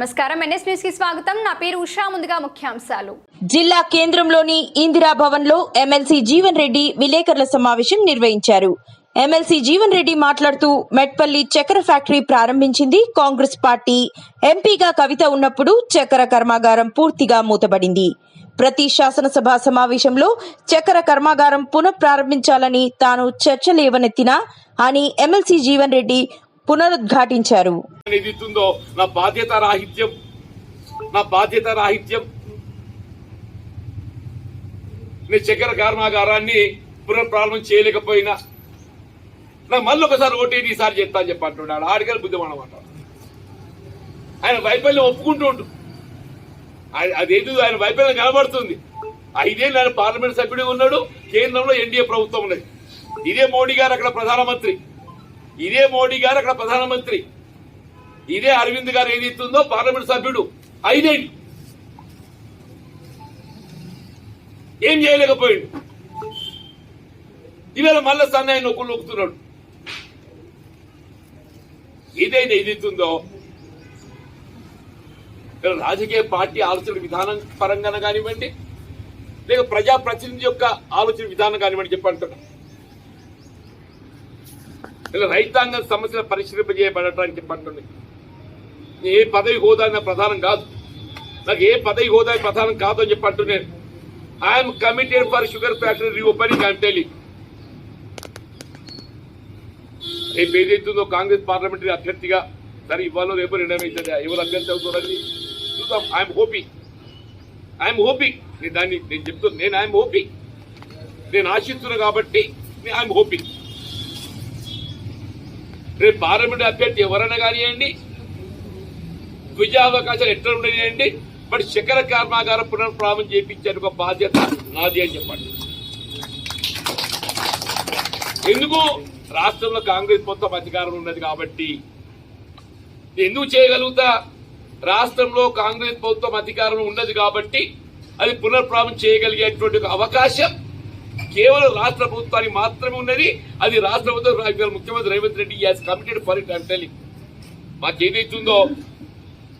నమస్కారం. ఎన్ఎస్ న్యూస్కి స్వాగతం. నా పేరు ఉషా. ముందుగా ముఖ్యాంశాలు. జిల్లా కేంద్రంలోని ఇందిరా భవన్లో ఎమ్మెల్సీ జీవన్ రెడ్డి విలేకరుల సమావేశం నిర్వహించారు. ఎమ్మెల్సీ జీవన్ రెడ్డి మాట్లాడుతూ మెట్పల్లి చక్కెర ఫ్యాక్టరీ ప్రారంభించింది కాంగ్రెస్ పార్టీ. ఎంపీగా కవిత ఉన్నప్పుడు చక్కెర కర్మాగారం పూర్తిగా మూతబడింది. ప్రతి శాసనసభ సమావేశంలో చక్కెర కర్మాగారం పునఃప్రారంభించాలని తాను చర్చ లేవనెత్తినా అని ఎమ్మెల్సీ జీవన్ రెడ్డి పునరుద్ఘాటించారు. ఏదైతుందో నా బాధ్యత రాహిత్యం. నా బాధ్యత రాహిత్యం. నేను చక్కెర కర్మాగారాన్ని పునఃప్రారంభం చేయలేకపోయినా నా మళ్ళీ ఒకసారి ఓటేది ఈసారి చెప్తా అని చెప్పి అంటున్నాడు. ఆడికల్ బుద్ధిమానమాట ఆయన వైఫల్యం ఒప్పుకుంటూ ఉంటు ఆయన- ఆయన వైఫల్యం కనబడుతుంది. ఐదేళ్ళు ఆయన పార్లమెంట్ సభ్యుడిగా ఉన్నాడు. కేంద్రంలో ఎన్డీఏ ప్రభుత్వం ఉన్నది. ఇదే మోడీ గారు అక్కడ ప్రధానమంత్రి. ఇదే మోడీ గారు అక్కడ ప్రధానమంత్రి. ఇదే అరవింద్ గారు ఏదైతుందో పార్లమెంట్ సభ్యుడు ఐదేళ్ళు ఏం చేయలేకపోయాడు? ఇవాళ మళ్ళా సన్నాయి నొక్కులు నొక్కుతున్నాడు. ఏదైనా ఏదైతుందో రాజకీయ పార్టీ ఆలోచన విధానం పరంగా కానివ్వండి లేక ప్రజాప్రతినిధి యొక్క ఆలోచన విధానం కానివ్వండి చెప్పి ఇలా రైతాంగ సమస్యలు పరిష్కరింపజేయబడటానికి చెప్పండి ఏ పదవి హోదా నా ప్రధానం కాదు. నాకు ఏ పదవి హోదా ప్రధానం కాదు అని చెప్పి నేను I'm committed for sugar factory reopening I'm రేపు ఏదైతుందో కాంగ్రెస్ పార్లమెంటరీ అభ్యర్థిగా సరే ఇవాళ రేపు నిర్ణయం అవుతుంది. ఎవరు అభ్యర్థి అవుతారని చూద్దాం. ఐఎమ్ హోపింగ్ ఐఎమ్ హోపింగ్ నేను దాన్ని నేను చెప్తున్నా. నేను ఐఎమ్ హోపింగ్ నేను ఆశిస్తున్నా కాబట్టి ఐఎమ్ హోపింగ్ రేపు పార్లమెంట్ అభ్యర్థి ఎవరైనా కానివ్వండి విజయావకాశాలు ఎట్లా ఉండనివ్వండి బట్ చక్కెర కర్మాగారం పునఃప్రారంభం చేయించే ఒక బాధ్యత నాది అని చెప్పండి. ఎందుకు రాష్ట్రంలో కాంగ్రెస్ మొత్తం అధికారం ఉన్నది కాబట్టి? ఎందుకు చేయగలుగుతా? రాష్ట్రంలో కాంగ్రెస్ ప్రభుత్వం అధికారం ఉన్నది కాబట్టి అది పునఃప్రారంభం చేయగలిగేటువంటి ఒక అవకాశం కేవలం రాష్ట్ర ప్రభుత్వానికి మాత్రమే ఉన్నది. అది రాష్ట్ర ప్రభుత్వం ముఖ్యమంత్రి Revanth Reddy as committed for it అంటే మాకు ఏదైతే ఉందో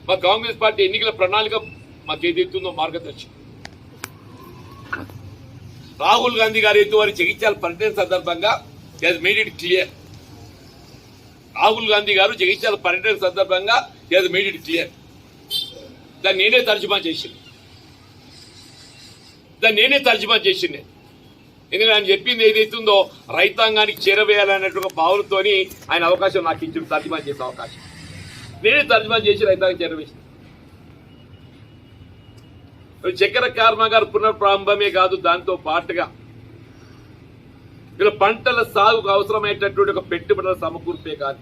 మా కాంగ్రెస్ పార్టీ ఎన్నికల ప్రణాళిక మాకు ఏదైతే ఉందో మార్గదర్శకం. రాహుల్ గాంధీ గారు అయితే వారి జగిత్యాల పర్యటన సందర్భంగా made it clear Rahul Gandhi గారు జగిత్యాల పర్యటన సందర్భంగా మేడ్ ఇట్ క్లియర్ దాన్ని నేనే తర్జుమా చేసింది. దాన్ని నేనే తర్జుమా చేసింది. ఎందుకంటే ఆయన చెప్పింది ఏదైతుందో రైతాంగానికి చేరవేయాలన్నట్టు ఒక భావనతోని ఆయన అవకాశం నాకు ఇచ్చిన తర్జుమా చేసే అవకాశం. నేనే తర్జుమా చేసి రైతాంగం చేరవేసిన. చక్కెర కర్మాగార పునఃప్రారంభమే కాదు దాంతో పాటుగా ఇలా పంటల సాగుకు అవసరమైనటువంటి ఒక పెట్టుబడుల సమకూర్పే కాదు.